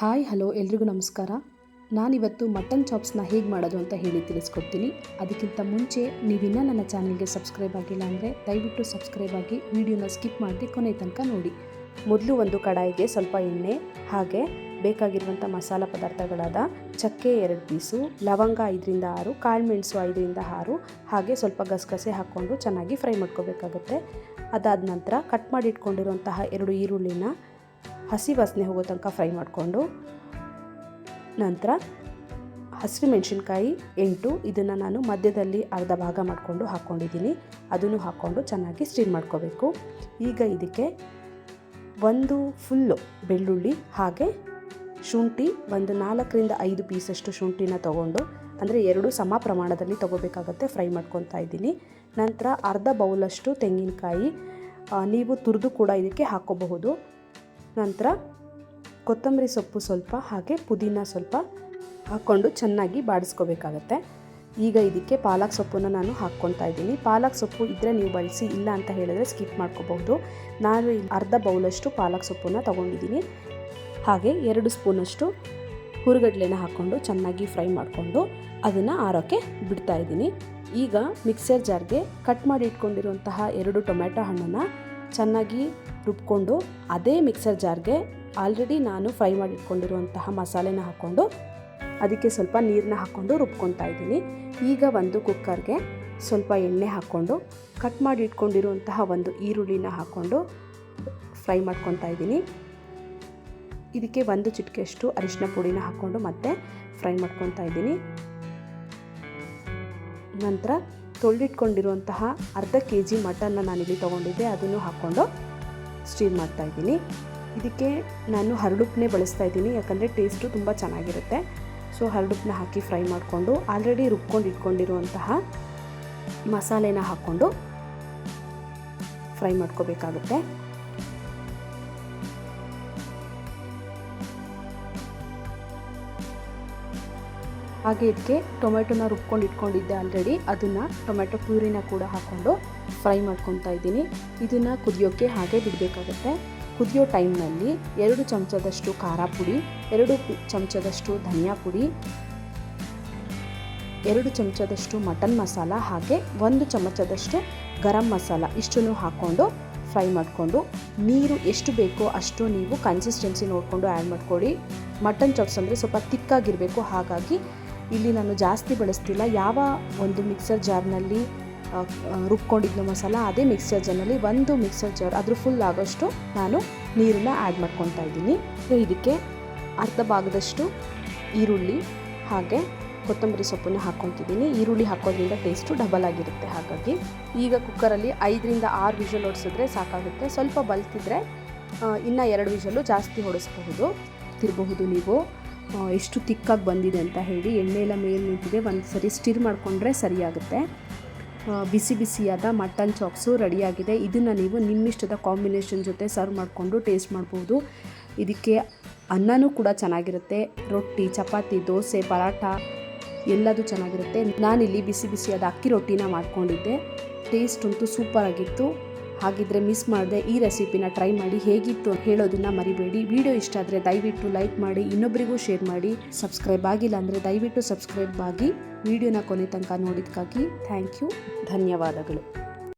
Hi, hello, ಎಲ್ರಿಗೂ ನಮಸ್ಕಾರ. ನಾನಿವತ್ತು ಮಟನ್ ಚಾಪ್ಸ್ನ ಹೇಗೆ ಮಾಡೋದು ಅಂತ ಹೇಳಿ ತಿಳಿಸ್ಕೊಡ್ತೀನಿ. ಅದಕ್ಕಿಂತ ಮುಂಚೆ ನೀವಿನ್ನೂ ನನ್ನ ಚಾನಲ್ಗೆ ಸಬ್ಸ್ಕ್ರೈಬ್ ಆಗಿಲ್ಲ ಅಂದರೆ ದಯವಿಟ್ಟು ಸಬ್ಸ್ಕ್ರೈಬ್ ಆಗಿ ವಿಡಿಯೋನ ಸ್ಕಿಪ್ ಮಾಡಿ ಕೊನೆ ತನಕ ನೋಡಿ. ಮೊದಲು ಒಂದು ಕಡಾಯಿಗೆ ಸ್ವಲ್ಪ ಎಣ್ಣೆ, ಹಾಗೆ ಬೇಕಾಗಿರುವಂಥ ಮಸಾಲ ಪದಾರ್ಥಗಳಾದ ಚಕ್ಕೆ ಎರಡು ಪೀಸು, ಲವಂಗ ಐದರಿಂದ ಆರು, ಕಾಳುಮೆಣಸು ಐದರಿಂದ ಆರು, ಹಾಗೆ ಸ್ವಲ್ಪ ಗಸಗಸೆ ಹಾಕ್ಕೊಂಡು ಚೆನ್ನಾಗಿ ಫ್ರೈ ಮಾಡ್ಕೋಬೇಕಾಗುತ್ತೆ. ಅದಾದ ನಂತರ ಕಟ್ ಮಾಡಿ ಇಟ್ಕೊಂಡಿರುವಂತಹ ಎರಡು ಈರುಳ್ಳಿನ ಹಸಿ ವಾಸನೆ ಹೋಗೋ ತನಕ ಫ್ರೈ ಮಾಡಿಕೊಂಡು ನಂತರ ಹಸಿರು ಮೆಣಸಿನ್ಕಾಯಿ ಎಂಟು, ಇದನ್ನು ನಾನು ಮಧ್ಯದಲ್ಲಿ ಅರ್ಧ ಭಾಗ ಮಾಡಿಕೊಂಡು ಹಾಕ್ಕೊಂಡಿದ್ದೀನಿ. ಅದನ್ನು ಹಾಕ್ಕೊಂಡು ಚೆನ್ನಾಗಿ ಸ್ಟೀಮ್ ಮಾಡ್ಕೋಬೇಕು. ಈಗ ಇದಕ್ಕೆ ಒಂದು ಫುಲ್ಲು ಬೆಳ್ಳುಳ್ಳಿ, ಹಾಗೆ ಶುಂಠಿ, ಒಂದು ನಾಲ್ಕರಿಂದ ಐದು ಪೀಸಷ್ಟು ಶುಂಠಿನ ತೊಗೊಂಡು, ಅಂದರೆ ಎರಡು ಸಮ ಪ್ರಮಾಣದಲ್ಲಿ ತೊಗೋಬೇಕಾಗತ್ತೆ ಫ್ರೈ ಮಾಡ್ಕೊತಾ ಇದ್ದೀನಿ. ನಂತರ ಅರ್ಧ ಬೌಲಷ್ಟು ತೆಂಗಿನಕಾಯಿ ನೀವು ತುರಿದು ಕೂಡ ಇದಕ್ಕೆ ಹಾಕ್ಕೋಬಹುದು ನಂತರ ಕೊತ್ತಂಬರಿ ಸೊಪ್ಪು ಸ್ವಲ್ಪ ಹಾಗೆ ಪುದೀನ ಸ್ವಲ್ಪ ಹಾಕ್ಕೊಂಡು ಚೆನ್ನಾಗಿ ಬಾಡಿಸ್ಕೋಬೇಕಾಗತ್ತೆ. ಈಗ ಇದಕ್ಕೆ ಪಾಲಕ್ ಸೊಪ್ಪನ್ನು ನಾನು ಹಾಕ್ಕೊತಾ ಇದ್ದೀನಿ. ಪಾಲಕ್ ಸೊಪ್ಪು ಇದ್ದರೆ ನೀವು ಬಳಸಿ, ಇಲ್ಲ ಅಂತ ಹೇಳಿದ್ರೆ ಸ್ಕಿಪ್ ಮಾಡ್ಕೋಬಹುದು. ನಾನು ಅರ್ಧ ಬೌಲಷ್ಟು ಪಾಲಕ್ ಸೊಪ್ಪನ್ನು ತೊಗೊಂಡಿದ್ದೀನಿ. ಹಾಗೆ ಎರಡು ಸ್ಪೂನಷ್ಟು ಹುರುಗಡ್ಲೆನ ಹಾಕ್ಕೊಂಡು ಚೆನ್ನಾಗಿ ಫ್ರೈ ಮಾಡಿಕೊಂಡು ಅದನ್ನು ಆರೋಕ್ಕೆ ಬಿಡ್ತಾ ಇದ್ದೀನಿ. ಈಗ ಮಿಕ್ಸರ್ ಜಾರ್ಗೆ ಕಟ್ ಮಾಡಿ ಇಟ್ಕೊಂಡಿರುವಂತಹ ಎರಡು ಟೊಮೆಟೊ ಹಣ್ಣನ್ನು ಚೆನ್ನಾಗಿ ರುಬ್ಕೊಂಡು ಅದೇ ಮಿಕ್ಸರ್ ಜಾರ್ಗೆ ಆಲ್ರೆಡಿ ನಾನು ಫ್ರೈ ಮಾಡಿ ಇಟ್ಕೊಂಡಿರುವಂತಹ ಮಸಾಲೆನ ಹಾಕ್ಕೊಂಡು ಅದಕ್ಕೆ ಸ್ವಲ್ಪ ನೀರನ್ನ ಹಾಕ್ಕೊಂಡು ರುಬ್ಕೊತಾ ಇದ್ದೀನಿ. ಈಗ ಒಂದು ಕುಕ್ಕರ್ಗೆ ಸ್ವಲ್ಪ ಎಣ್ಣೆ ಹಾಕ್ಕೊಂಡು ಕಟ್ ಮಾಡಿ ಇಟ್ಕೊಂಡಿರುವಂತಹ ಒಂದು ಈರುಳ್ಳಿನ ಹಾಕ್ಕೊಂಡು ಫ್ರೈ ಮಾಡ್ಕೊತಾ ಇದ್ದೀನಿ. ಇದಕ್ಕೆ ಒಂದು ಚಿಟಿಕೆಯಷ್ಟು ಅರಿಶಿನ ಪುಡಿನ ಹಾಕ್ಕೊಂಡು ಮತ್ತೆ ಫ್ರೈ ಮಾಡ್ಕೊತಾ ಇದ್ದೀನಿ. ನಂತರ ತೊಳೆದಿಟ್ಕೊಂಡಿರುವಂತಹ ಅರ್ಧ ಕೆ ಜಿ ಮಟನ್ನ ನಾನಿಲ್ಲಿ ತೊಗೊಂಡಿದ್ದೆ, ಅದನ್ನು ಹಾಕ್ಕೊಂಡು ಸ್ಟೀರ್ ಮಾಡ್ತಾ ಇದ್ದೀನಿ. ಇದಕ್ಕೆ ನಾನು ಹರಡುಪ್ಪನ್ನೇ ಬಳಸ್ತಾ ಇದ್ದೀನಿ, ಯಾಕಂದರೆ ಟೇಸ್ಟು ತುಂಬ ಚೆನ್ನಾಗಿರುತ್ತೆ. ಸೊ ಹರಡುಪ್ಪನ್ನ ಹಾಕಿ ಫ್ರೈ ಮಾಡಿಕೊಂಡು ಆಲ್ರೆಡಿ ರುಬ್ಕೊಂಡು ಇಟ್ಕೊಂಡಿರುವಂತಹ ಮಸಾಲೆನ ಹಾಕ್ಕೊಂಡು ಫ್ರೈ ಮಾಡ್ಕೋಬೇಕಾಗುತ್ತೆ. ಹಾಗೆ ಇದಕ್ಕೆ ಟೊಮೆಟೊನ ರುಬ್ಕೊಂಡು ಇಟ್ಕೊಂಡಿದ್ದೆ ಆಲ್ರೆಡಿ ಅದನ್ನು ಟೊಮೆಟೊ ಪ್ಯೂರಿನ ಕೂಡ ಹಾಕ್ಕೊಂಡು ಫ್ರೈ ಮಾಡ್ಕೊತಾ ಇದ್ದೀನಿ. ಇದನ್ನು ಕುದಿಯೋಕ್ಕೆ ಹಾಗೆ ಬಿಡಬೇಕಾಗತ್ತೆ. ಕುದಿಯೋ ಟೈಮ್ನಲ್ಲಿ ಎರಡು ಚಮಚದಷ್ಟು ಖಾರ ಪುಡಿ, ಎರಡು ಚಮಚದಷ್ಟು ಧನಿಯಾ ಪುಡಿ, ಎರಡು ಚಮಚದಷ್ಟು ಮಟನ್ ಮಸಾಲ ಹಾಗೆ ಒಂದು ಚಮಚದಷ್ಟು ಗರಂ ಮಸಾಲ ಇಷ್ಟನ್ನು ಹಾಕ್ಕೊಂಡು ಫ್ರೈ ಮಾಡಿಕೊಂಡು ನೀರು ಎಷ್ಟು ಬೇಕೋ ಅಷ್ಟು ನೀವು ಕನ್ಸಿಸ್ಟೆನ್ಸಿ ನೋಡಿಕೊಂಡು ಆ್ಯಡ್ ಮಾಡ್ಕೊಳ್ಳಿ. ಮಟನ್ ಚಾಪ್ಸ್ ಅಂದರೆ ಸ್ವಲ್ಪ ತಿಕ್ಕಾಗಿರಬೇಕು ಹಾಗಾಗಿ ಇಲ್ಲಿ ನಾನು ಜಾಸ್ತಿ ಬಳಸ್ತಿಲ್ಲ. ಯಾವ ಒಂದು ಮಿಕ್ಸರ್ ಜಾರ್ನಲ್ಲಿ ರುಬ್ಕೊಂಡಿದ್ನೋ ಮಸಾಲ, ಅದೇ ಮಿಕ್ಸರ್ ಜಾರ್ನಲ್ಲಿ ಒಂದು ಮಿಕ್ಸರ್ ಜಾರ್ ಅದ್ರ ಫುಲ್ ಆಗೋಷ್ಟು ನಾನು ನೀರನ್ನ ಆ್ಯಡ್ ಮಾಡ್ಕೊತಾ ಇದ್ದೀನಿ. ಇದಕ್ಕೆ ಅರ್ಧ ಭಾಗದಷ್ಟು ಈರುಳ್ಳಿ, ಹಾಗೆ ಕೊತ್ತಂಬರಿ ಸೊಪ್ಪನ್ನ ಹಾಕ್ಕೊತಿದ್ದೀನಿ ಈರುಳ್ಳಿ ಹಾಕೋದ್ರಿಂದ ಟೇಸ್ಟು ಡಬಲ್ ಆಗಿರುತ್ತೆ ಹಾಗಾಗಿ. ಈಗ ಕುಕ್ಕರಲ್ಲಿ ಐದರಿಂದ ಆರು ವಿಷಲ್ ಹೊಡಿಸಿದ್ರೆ ಸಾಕಾಗುತ್ತೆ. ಸ್ವಲ್ಪ ಬಲ್ತಿದ್ರೆ ಇನ್ನು ಎರಡು ವಿಷಲು ಜಾಸ್ತಿ ಹೊಡಿಸ್ಬಹುದು. ತಿರಬಹುದು ನೀವು. ಎಷ್ಟು ತಿಕ್ಕಾಗಿ ಬಂದಿದೆ ಅಂತ ಹೇಳಿ ಎಣ್ಣೆ ಎಲ್ಲ ಮೇಲೆ ನಿಂತಿದೆ. ಒಂದು ಸರಿ ಸ್ಟಿರ್ ಮಾಡಿಕೊಂಡ್ರೆ ಸರಿಯಾಗುತ್ತೆ. ಬಿಸಿ ಬಿಸಿಯಾದ ಮಟನ್ ಚಾಪ್ಸು ರೆಡಿಯಾಗಿದೆ. ಇದನ್ನು ನೀವು ನಿಮ್ಮಿಷ್ಟದ ಕಾಂಬಿನೇಷನ್ ಜೊತೆ ಸರ್ವ್ ಮಾಡಿಕೊಂಡು ಟೇಸ್ಟ್ ಮಾಡ್ಬೋದು. ಇದಕ್ಕೆ ಅನ್ನನೂ ಕೂಡ ಚೆನ್ನಾಗಿರುತ್ತೆ. ರೊಟ್ಟಿ, ಚಪಾತಿ, ದೋಸೆ, ಪರಾಠ ಎಲ್ಲದೂ ಚೆನ್ನಾಗಿರುತ್ತೆ. ನಾನಿಲ್ಲಿ ಬಿಸಿ ಬಿಸಿಯಾದ ಅಕ್ಕಿ ರೊಟ್ಟಿನ ಮಾಡ್ಕೊಂಡಿದ್ದೆ. ಟೇಸ್ಟ್ ಅಂತೂ ಸೂಪರ್ ಹಾಗಿದ್ರೆ ಮಿಸ್ ಮಾಡದೆ ಈ ರೆಸಿಪಿನ ಟ್ರೈ ಮಾಡಿ ಹೇಗಿತ್ತು ಹೇಳೋದನ್ನ ಮರಿಬೇಡಿ. ವಿಡಿಯೋ ಇಷ್ಟ ಆದರೆ ದಯವಿಟ್ಟು ಲೈಕ್ ಮಾಡಿ ಇನ್ನೊಬ್ಬರಿಗೂ ಶೇರ್ ಮಾಡಿ. ಸಬ್ಸ್ಕ್ರೈಬ್ ಆಗಿಲ್ಲ ಅಂದರೆ ದಯವಿಟ್ಟು ಸಬ್ಸ್ಕ್ರೈಬ್ ಆಗಿ ವಿಡಿಯೋನ ಕೊನೆ ತನಕ ನೋಡಿದ್ದಕ್ಕಾಗಿ ಥ್ಯಾಂಕ್ ಯು ಧನ್ಯವಾದಗಳು.